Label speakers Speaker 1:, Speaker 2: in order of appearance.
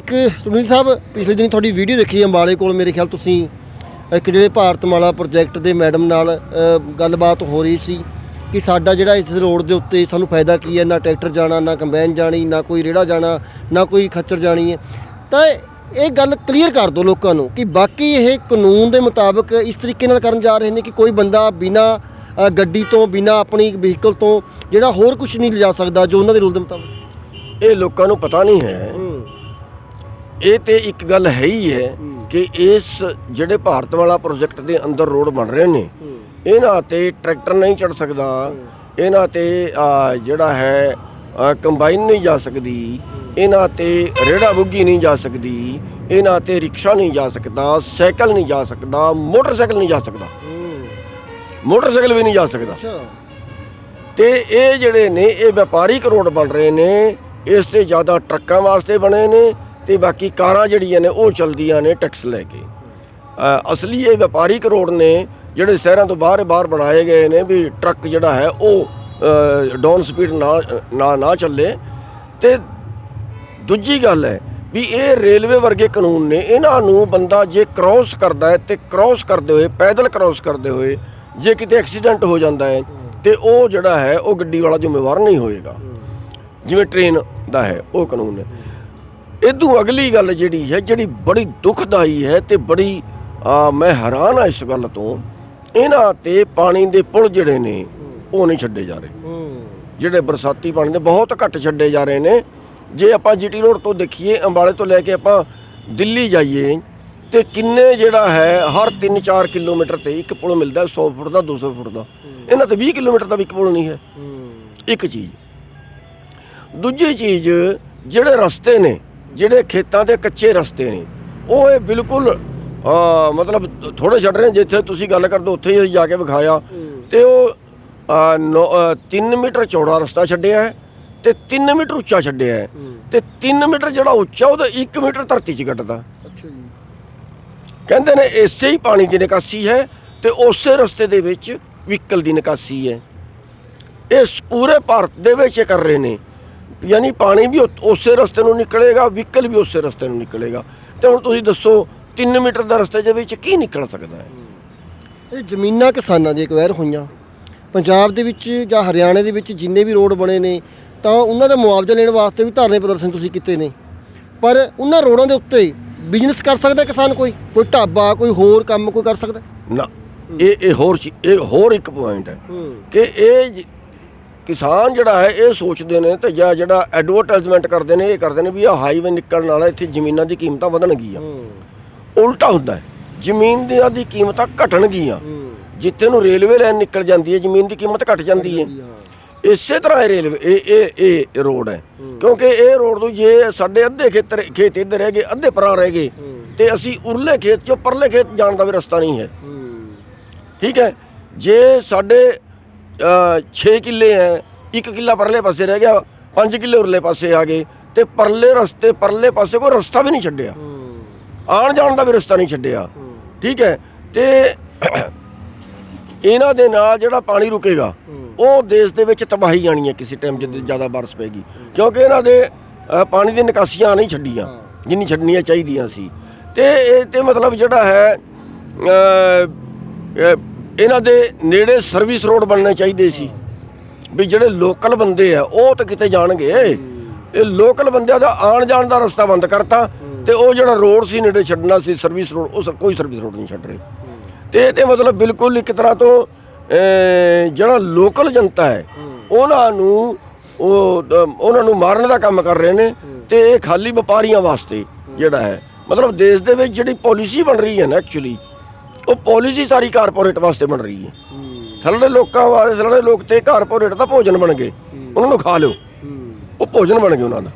Speaker 1: ਇੱਕ ਸੁਨੀਲ ਸਾਹਿਬ, ਪਿਛਲੇ ਦਿਨੀ ਤੁਹਾਡੀ ਵੀਡੀਓ ਦੇਖੀ ਅੰਬਾਲੇ ਕੋਲ, ਮੇਰੇ ਖਿਆਲ ਤੁਸੀਂ, ਇੱਕ ਜਿਹੜੇ ਭਾਰਤਮਾਲਾ ਪ੍ਰੋਜੈਕਟ ਦੇ ਮੈਡਮ ਨਾਲ ਗੱਲਬਾਤ ਹੋ ਰਹੀ ਸੀ ਕਿ ਸਾਡਾ ਜਿਹੜਾ ਇਸ ਰੋਡ ਦੇ ਉੱਤੇ ਸਾਨੂੰ ਫਾਇਦਾ ਕੀ ਹੈ? ਨਾ ਟਰੈਕਟਰ ਜਾਣਾ, ਨਾ ਕੰਬਾਈਨ ਜਾਣੀ, ਨਾ ਕੋਈ ਰੇੜਾ ਜਾਣਾ, ਨਾ ਕੋਈ ਖੱਚਰ ਜਾਣੀ ਹੈ। ਤਾਂ ਇਹ ਗੱਲ ਕਲੀਅਰ ਕਰ ਦਿਓ ਲੋਕਾਂ ਨੂੰ ਕਿ ਬਾਕੀ ਇਹ ਕਾਨੂੰਨ ਦੇ ਮੁਤਾਬਕ ਇਸ ਤਰੀਕੇ ਨਾਲ ਕਰਨ ਜਾ ਰਹੇ ਨੇ ਕਿ ਕੋਈ ਬੰਦਾ ਬਿਨਾ ਗੱਡੀ ਤੋਂ, ਬਿਨਾ ਆਪਣੀ ਵਹੀਕਲ ਤੋਂ ਜਿਹੜਾ ਹੋਰ ਕੁਝ ਨਹੀਂ ਲਿਜਾ ਸਕਦਾ ਜੋ ਉਹਨਾਂ ਦੇ ਰੂਲ ਦੇ ਮੁਤਾਬਕ।
Speaker 2: ਇਹ ਲੋਕਾਂ ਨੂੰ ਪਤਾ ਨਹੀਂ ਹੈ ਇਹ ਤੇ ਇੱਕ ਗੱਲ ਹੈ ਹੀ ਹੈ ਕਿ ਇਸ ਜਿਹੜੇ ਭਾਰਤ ਵਾਲਾ ਪ੍ਰੋਜੈਕਟ ਦੇ ਅੰਦਰ ਰੋਡ ਬਣ ਰਹੇ ਨੇ ਇਹਨਾਂ ਤੇ ਟਰੈਕਟਰ ਨਹੀਂ ਚੜ ਸਕਦਾ ਇਹਨਾਂ ਤੇ ਜਿਹੜਾ ਹੈ ਕੰਬਾਈਨ ਨਹੀਂ ਜਾ ਸਕਦੀ ਇਹਨਾਂ ਤੇ ਰੇੜਾ ਬੁੱਗੀ ਨਹੀਂ ਜਾ ਸਕਦੀ ਇਹਨਾਂ ਤੇ ਰਿਕਸ਼ਾ ਨਹੀਂ ਜਾ ਸਕਦਾ ਸਾਈਕਲ ਨਹੀਂ ਜਾ ਸਕਦਾ ਮੋਟਰਸਾਈਕਲ ਨਹੀਂ ਜਾ ਸਕਦਾ। ਮੋਟਰਸਾਈਕਲ ਵੀ ਨਹੀਂ ਜਾ ਸਕਦਾ। ਤੇ ਇਹ ਜਿਹੜੇ ਨੇ ਇਹ ਵਪਾਰਿਕ ਰੋਡ ਬਣ ਰਹੇ ਨੇ ਇਸ ਤੇ ਜ਼ਿਆਦਾ ਟਰੱਕਾਂ ਵਾਸਤੇ ਬਣੇ ਨੇ ਤੇ ਬਾਕੀ ਕਾਰਾਂ ਜਿਹੜੀਆਂ ਨੇ ਉਹ ਚਲਦੀਆਂ ਨੇ ਟੈਕਸ ਲੈ ਕੇ। ਅਸਲੀ ਇਹ ਵਪਾਰਿਕ ਰੋਡ ਨੇ ਜਿਹੜੇ ਸ਼ਹਿਰਾਂ ਤੋਂ ਬਾਹਰ ਬਾਹਰ ਬਣਾਏ ਗਏ ਨੇ ਵੀ ਟਰੱਕ ਜਿਹੜਾ ਹੈ ਉਹ ਡਾਊਨ ਸਪੀਡ ਨਾ ਨਾ ਚੱਲੇ। ਤੇ ਦੂਜੀ ਗੱਲ ਹੈ ਵੀ ਇਹ ਰੇਲਵੇ ਵਰਗੇ ਕਾਨੂੰਨ ਨੇ, ਇਹਨਾਂ ਨੂੰ ਬੰਦਾ ਜੇ ਕ੍ਰਾਸ ਕਰਦਾ ਹੈ ਤੇ ਕ੍ਰਾਸ ਕਰਦੇ ਹੋਏ, ਪੈਦਲ ਕ੍ਰਾਸ ਕਰਦੇ ਹੋਏ ਜੇ ਕਿਤੇ ਐਕਸੀਡੈਂਟ ਹੋ ਜਾਂਦਾ ਹੈ ਤੇ ਉਹ ਜਿਹੜਾ ਹੈ ਉਹ ਗੱਡੀ ਵਾਲਾ ਜ਼ਿੰਮੇਵਾਰ ਨਹੀਂ ਹੋਏਗਾ। ਜਿਵੇਂ ਟ੍ਰੇਨ ਦਾ ਹੈ, ਉਹ ਕਾਨੂੰਨ ਹੈ। ਇਦੋਂ ਅਗਲੀ ਗੱਲ ਜਿਹੜੀ ਹੈ ਜਿਹੜੀ ਬੜੀ ਦੁਖਦਾਈ ਹੈ ਤੇ ਬੜੀ ਮੈਂ ਹੈਰਾਨ ਆ ਇਸ ਗੱਲ ਤੋਂ। ਇਹਨਾਂ ਤੇ ਪਾਣੀ ਦੇ ਪੁਲ ਜਿਹੜੇ ਨੇ ਉਹ ਨਹੀਂ ਛੱਡੇ ਜਾ ਰਹੇ। ਜਿਹੜੇ ਬਰਸਾਤੀ ਪਾਣੀ ਦੇ ਬਹੁਤ ਘੱਟ ਛੱਡੇ ਜਾ ਰਹੇ ਨੇ। ਜੇ ਆਪਾਂ ਜੀਟੀ ਰੋਡ ਤੋਂ ਦੇਖੀਏ ਅੰਬਾਲੇ ਤੋਂ ਲੈ ਕੇ ਆਪਾਂ ਦਿੱਲੀ ਜਾਈਏ ਤੇ ਕਿੰਨੇ ਜਿਹੜਾ ਹੈ ਹਰ 3-4 ਕਿਲੋਮੀਟਰ ਤੇ ਇੱਕ ਪੁਲ ਮਿਲਦਾ 100 ਫੁੱਟ ਦਾ 200 ਫੁੱਟ ਦਾ। ਇਹਨਾਂ ਤੇ 20 ਕਿਲੋਮੀਟਰ ਦਾ ਵੀ ਇੱਕ ਪੁਲ ਨਹੀਂ ਹੂੰ। ਇੱਕ ਚੀਜ਼। ਦੂਜੀ ਚੀਜ਼ ਜਿਹੜੇ ਰਸਤੇ ਨੇ ਜਿਹੜੇ ਖੇਤਾਂ ਦੇ ਕੱਚੇ ਰਸਤੇ ਨੇ ਉਹ ਇਹ ਬਿਲਕੁਲ ਆ ਮਤਲਬ ਥੋੜੇ ਛੱਡ ਰਹੇ ਜਿੱਥੇ ਤੁਸੀਂ ਗੱਲ ਕਰਦੇ ਉੱਥੇ ਹੀ ਜਾ ਕੇ ਵਿਖਾਇਆ। ਤੇ ਉਹ 3 ਮੀਟਰ ਚੌੜਾ ਰਸਤਾ ਛੱਡਿਆ ਹੈ ਤੇ 3 ਮੀਟਰ ਉੱਚਾ ਛੱਡਿਆ ਹੈ। ਤੇ 3 ਮੀਟਰ ਜਿਹੜਾ ਉੱਚਾ ਉਹਦਾ 1 ਮੀਟਰ ਧਰਤੀ 'ਚ ਘਟਦਾ
Speaker 1: ਅੱਛਾ ਜੀ।
Speaker 2: ਕਹਿੰਦੇ ਨੇ ਇਸੇ ਹੀ ਪਾਣੀ ਦੀ ਨਿਕਾਸੀ ਹੈ ਤੇ ਉਸੇ ਰਸਤੇ ਦੇ ਵਿੱਚ ਵਹੀਕਲ ਦੀ ਨਿਕਾਸੀ ਹੈ। ਇਸ ਪੂਰੇ ਭਾਰਤ ਦੇ ਵਿੱਚ ਇਹ ਕਰ ਰਹੇ ਨੇ। ਯਾਨੀ ਪਾਣੀ ਵੀ ਉ- ਉਸੇ ਰਸਤੇ ਨੂੰ ਨਿਕਲੇਗਾ ਵਹੀਕਲ ਵੀ ਉਸੇ ਰਸਤੇ ਨੂੰ ਨਿਕਲੇਗਾ। ਤੇ ਹੁਣ ਤੁਸੀਂ ਦੱਸੋ 3 ਮੀਟਰ ਦਾ ਰਸਤੇ ਦੇ ਵਿੱਚ ਕੀ ਨਿਕਲ ਸਕਦਾ ਹੈ?
Speaker 1: ਇਹ ਜ਼ਮੀਨਾਂ ਕਿਸਾਨਾਂ ਦੀਆਂ ਅਕਵਾਇਰ ਹੋਈਆਂ। ਪੰਜਾਬ ਦੇ ਵਿੱਚ ਜਾਂ ਹਰਿਆਣੇ ਦੇ ਵਿੱਚ ਜਿੰਨੇ ਵੀ ਰੋਡ ਬਣੇ ਨੇ ਤਾਂ ਉਹਨਾਂ ਦਾ ਮੁਆਵਜ਼ਾ ਲੈਣ ਵਾਸਤੇ ਵੀ ਧਰਨੇ ਪ੍ਰਦਰਸ਼ਨ ਤੁਸੀਂ ਕੀਤੇ ਨੇ। ਪਰ ਉਹਨਾਂ ਰੋਡਾਂ ਦੇ ਉੱਤੇ ਬਿਜ਼ਨਸ ਕਰ ਸਕਦਾ ਕਿਸਾਨ ਕੋਈ? ਕੋਈ ਢਾਬਾ ਕੋਈ ਹੋਰ ਕੰਮ ਕੋਈ ਕਰ ਸਕਦਾ?
Speaker 2: ਨਾ ਇਹ ਇਹ ਹੋਰ ਚੀ- ਇਹ ਹੋਰ ਇੱਕ ਪੁਆਇੰਟ ਹੈ
Speaker 1: ਹੂੰ।
Speaker 2: ਕਿ ਇਹ ਜ- ਕਿਸਾਨ ਜਿਹੜਾ ਹੈ ਇਹ ਸੋਚਦੇ ਨੇ ਤੇ ਜਾਂ ਜਿਹੜਾ ਐਡਵਰਟਾਈਜ਼ਮੈਂਟ ਕਰਦੇ ਨੇ ਇਹ ਕਰਦੇ ਨੇ ਵੀ ਆ ਹਾਈਵੇ ਨਿਕਲਣ ਵਾਲਾ ਇੱਥੇ ਜ਼ਮੀਨਾਂ ਦੀ ਕੀਮਤਾਂ ਵਧਣਗੀਆਂ। ਉਲਟਾ ਹੁੰਦਾ ਹੈ ਜ਼ਮੀਨ ਦੀ ਕੀਮਤਾਂ ਘਟਣਗੀਆਂ। ਜਿੱਥੇ ਨੂੰ ਰੇਲਵੇ ਲਾਈਨ ਨਿਕਲ ਜਾਂਦੀ ਹੈ ਜ਼ਮੀਨ ਦੀ ਕੀਮਤ ਘਟ ਜਾਂਦੀ ਹੈ। ਇਸੇ ਤਰ੍ਹਾਂ ਇਹ ਰੇਲਵੇ ਇਹ ਇਹ ਇਹ ਰੋਡ ਹੈ। ਕਿਉਂਕਿ ਇਹ ਰੋਡ ਤੋਂ ਜੇ ਸਾਡੇ ਅੱਧੇ ਖੇਤਰ ਖੇਤ ਇੱਧਰ ਰਹਿ ਗਏ ਅੱਧੇ ਪਰਾਂ ਰਹਿ ਗਏ ਤੇ ਅਸੀਂ ਉਰਲੇ ਖੇਤ ਚੋਂ ਪਰਲੇ ਖੇਤ ਜਾਣ ਦਾ ਵੀ ਰਸਤਾ ਨਹੀਂ ਹੂੰ। ਠੀਕ ਹੈ ਜੇ ਸਾਡੇ 6 ਕਿੱਲੇ ਹੈ ਇੱਕ ਕਿੱਲਾ ਪਰਲੇ ਪਾਸੇ ਰਹਿ ਗਿਆ 5 ਕਿੱਲੇ ਉਰਲੇ ਪਾਸੇ ਆ ਗਏ ਤੇ ਪਰਲੇ ਰਸਤੇ ਪਰਲੇ ਪਾਸੇ ਕੋਈ ਰਸਤਾ ਵੀ ਨਹੀਂ ਛੱਡਿਆ।
Speaker 1: ਹੂੰ।
Speaker 2: ਆਉਣ ਜਾਣ ਦਾ ਵੀ ਰਸਤਾ ਨਹੀਂ ਛੱਡਿਆ। ਠੀਕ ਹੈ ਤੇ ਇਹਨਾਂ ਦੇ ਨਾਲ ਜਿਹੜਾ ਪਾਣੀ ਰੁਕੇਗਾ ਉਹ ਦੇਸ਼ ਦੇ ਵਿੱਚ ਤਬਾਹੀ ਆਣੀ ਹੈ ਕਿਸੇ ਟਾਈਮ ਜਦ ਜ਼ਿਆਦਾ ਬਰਸ ਪੈਗੀ ਕਿਉਂਕਿ ਇਹਨਾਂ ਦੇ ਪਾਣੀ ਦੀ ਨਿਕਾਸੀਆਂ ਨਹੀਂ ਛੱਡੀਆਂ ਜਿੰਨੀ ਛੱਡਣੀਆਂ ਚਾਹੀਦੀਆਂ ਸੀ। ਤੇ ਇਹ ਤੇ ਮਤਲਬ ਜਿਹੜਾ ਹੈ ਇਹਨਾਂ ਦੇ ਨੇੜੇ ਸਰਵਿਸ ਰੋਡ ਬਣਨੇ ਚਾਹੀਦੇ ਸੀ। ਵੀ ਜਿਹੜੇ ਲੋਕਲ ਬੰਦੇ ਆ, ਉਹ ਤਾਂ ਕਿਤੇ ਜਾਣਗੇ। ਇਹ ਲੋਕਲ ਬੰਦਿਆਂ ਦਾ ਆਣ ਜਾਣ ਦਾ ਰਸਤਾ ਬੰਦ ਕਰਤਾ ਤੇ ਉਹ ਜਿਹੜਾ ਰੋਡ ਸੀ ਨੇੜੇ ਛੱਡਣਾ ਸੀ ਸਰਵਿਸ ਰੋਡ ਉਹ ਸਰ- ਕੋਈ ਸਰਵਿਸ ਰੋਡ ਨਹੀਂ ਛੱਡ ਰਹੇ। ਤੇ ਇਹ ਤੇ ਮਤਲਬ ਬਿਲਕੁਲ ਇੱਕ ਤਰ੍ਹਾਂ ਤੋਂ ਜਿਹੜਾ ਲੋਕਲ ਜਨਤਾ ਹੈ, ਉਹਨਾਂ ਨੂੰ, ਉਹ, ਉਹਨਾਂ ਨੂੰ ਮਾਰਨ ਦਾ ਕੰਮ ਕਰ ਰਹੇ ਨੇ ਤੇ ਇਹ ਖਾਲੀ ਵਪਾਰੀਆਂ ਵਾਸਤੇ ਜਿਹੜਾ ਹੈ। ਮਤਲਬ ਦੇਸ਼ ਦੇ ਵਿੱਚ ਜਿਹੜੀ ਪਾਲਿਸੀ ਬਣ ਰਹੀ ਹੈ ਨਾ ਐਕਚੁਅਲੀ ਉਹ ਪਾਲਿਸੀ ਸਾਰੀ ਕਾਰਪੋਰੇਟ ਵਾਸਤੇ ਬਣ ਰਹੀ ਹੈ। ਥਲੜੇ ਲੋਕਾਂ ਵਾਸਤੇ ਥਲੜੇ ਲੋਕ ਤੇ ਕਾਰਪੋਰੇਟ ਦਾ ਭੋਜਨ ਬਣ ਗਏ। ਉਹਨਾਂ ਨੂੰ ਖਾ ਲਿਓ। ਉਹ ਭੋਜਨ ਬਣ ਗਿਆ ਉਹਨਾਂ ਦਾ।